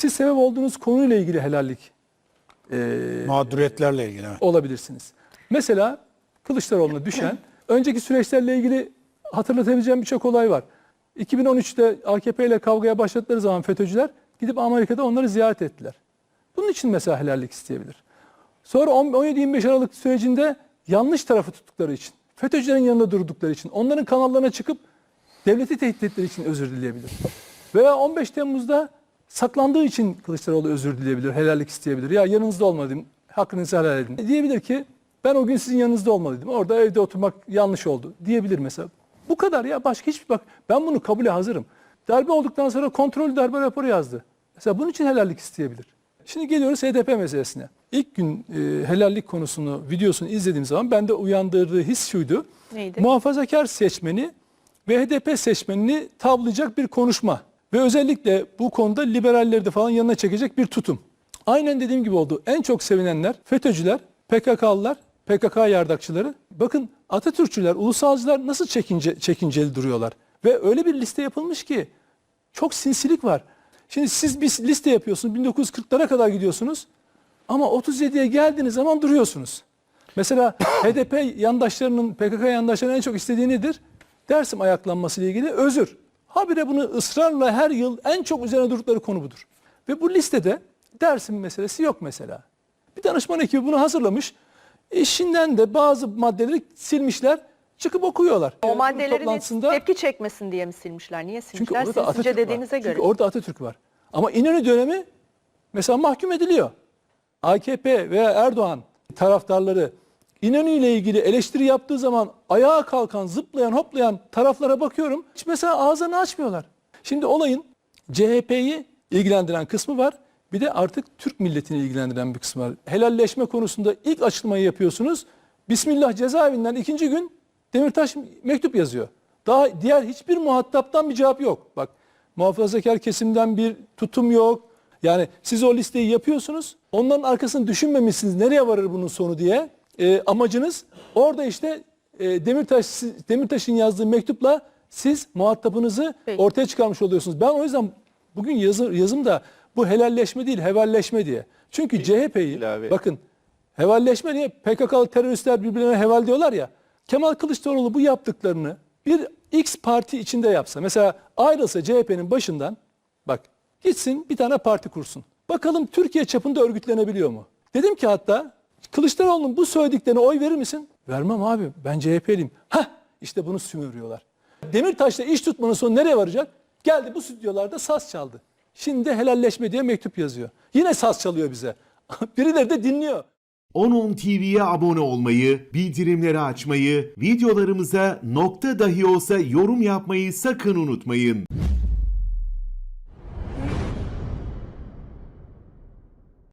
Siz sebep olduğunuz konuyla ilgili helallik Mağduriyetlerle ilgili. evet. olabilirsiniz. Mesela Kılıçdaroğlu'na düşen önceki süreçlerle ilgili hatırlatabileceğim birçok olay var. 2013'te AKP ile kavgaya başladıkları zaman FETÖ'cüler gidip Amerika'da onları ziyaret ettiler. Bunun için mesela helallik isteyebilir. Sonra 10 17-25 Aralık sürecinde yanlış tarafı tuttukları için, FETÖ'cülerin yanında durdukları için, onların kanallarına çıkıp devleti tehdit ettikleri için özür dileyebilir. Veya 15 Temmuz'da saklandığı için Kılıçdaroğlu özür dileyebilir, helallik isteyebilir. Ya yanınızda olmalıydım, hakkınızı helal edin. Diyebilir ki ben o gün sizin yanınızda olmalıydım. Orada evde oturmak yanlış oldu diyebilir mesela. Bu kadar ya başka hiçbir bak ben bunu kabule hazırım. Darbe olduktan sonra kontrol darbe raporu yazdı. Mesela bunun için helallik isteyebilir. Şimdi geliyoruz HDP meselesine. İlk gün e, helallik konusunu, videosunu izlediğim zaman bende uyandırdığı his şuydu. Neydi? Muhafazakar seçmeni ve HDP seçmenini tavlayacak bir konuşma. Ve özellikle bu konuda liberalleri de falan yanına çekecek bir tutum. Aynen dediğim gibi oldu. En çok sevinenler FETÖ'cüler, PKK'lılar, PKK yardakçıları. Bakın Atatürkçüler, ulusalcılar nasıl çekince, çekinceli duruyorlar. Ve öyle bir liste yapılmış ki çok sinsilik var. Şimdi siz bir liste yapıyorsunuz. 1940'lara kadar gidiyorsunuz. Ama 37'ye geldiğiniz zaman duruyorsunuz. Mesela HDP yandaşlarının, PKK yandaşlarının en çok istediği nedir? Dersim ayaklanması ile ilgili özür. Habire bunu ısrarla her yıl en çok üzerine durdukları konu budur. Ve bu listede Dersim meselesi yok mesela. Bir danışman ekibi bunu hazırlamış. İşinden de bazı maddeleri silmişler. Çıkıp okuyorlar. O maddelerin toplantısında- tepki çekmesin diye mi silmişler? Niye çünkü silmişler? orada Siz Atatürk sizce var. dediğinize göre. Çünkü orada Atatürk var. Ama İnönü dönemi mesela mahkum ediliyor. AKP veya Erdoğan taraftarları İnönü ile ilgili eleştiri yaptığı zaman ayağa kalkan, zıplayan, hoplayan taraflara bakıyorum. Hiç mesela ağzını açmıyorlar. Şimdi olayın CHP'yi ilgilendiren kısmı var. Bir de artık Türk milletini ilgilendiren bir kısmı var. Helalleşme konusunda ilk açıklamayı yapıyorsunuz. Bismillah cezaevinden ikinci gün Demirtaş mektup yazıyor. Daha diğer hiçbir muhataptan bir cevap yok. Bak muhafazakar kesimden bir tutum yok. Yani siz o listeyi yapıyorsunuz. Onların arkasını düşünmemişsiniz. Nereye varır bunun sonu diye. Ee, amacınız orada işte e, Demirtaş Demirtaş'ın yazdığı mektupla siz muhatabınızı Peki. ortaya çıkarmış oluyorsunuz. Ben o yüzden bugün yazı, yazımda bu helalleşme değil hevalleşme diye. Çünkü CHP'yi bakın hevalleşme diye PKK'lı teröristler birbirlerine heval diyorlar ya. Kemal Kılıçdaroğlu bu yaptıklarını bir X parti içinde yapsa mesela ayrılsa CHP'nin başından bak gitsin bir tane parti kursun. Bakalım Türkiye çapında örgütlenebiliyor mu? Dedim ki hatta Kılıçdaroğlu'nun bu söylediklerine oy verir misin? Vermem abi ben CHP'liyim. Hah işte bunu sümürüyorlar. Demirtaş'la iş tutmanın sonu nereye varacak? Geldi bu stüdyolarda saz çaldı. Şimdi de helalleşme diye mektup yazıyor. Yine saz çalıyor bize. Birileri de dinliyor. 10.10 TV'ye abone olmayı, bildirimleri açmayı, videolarımıza nokta dahi olsa yorum yapmayı sakın unutmayın.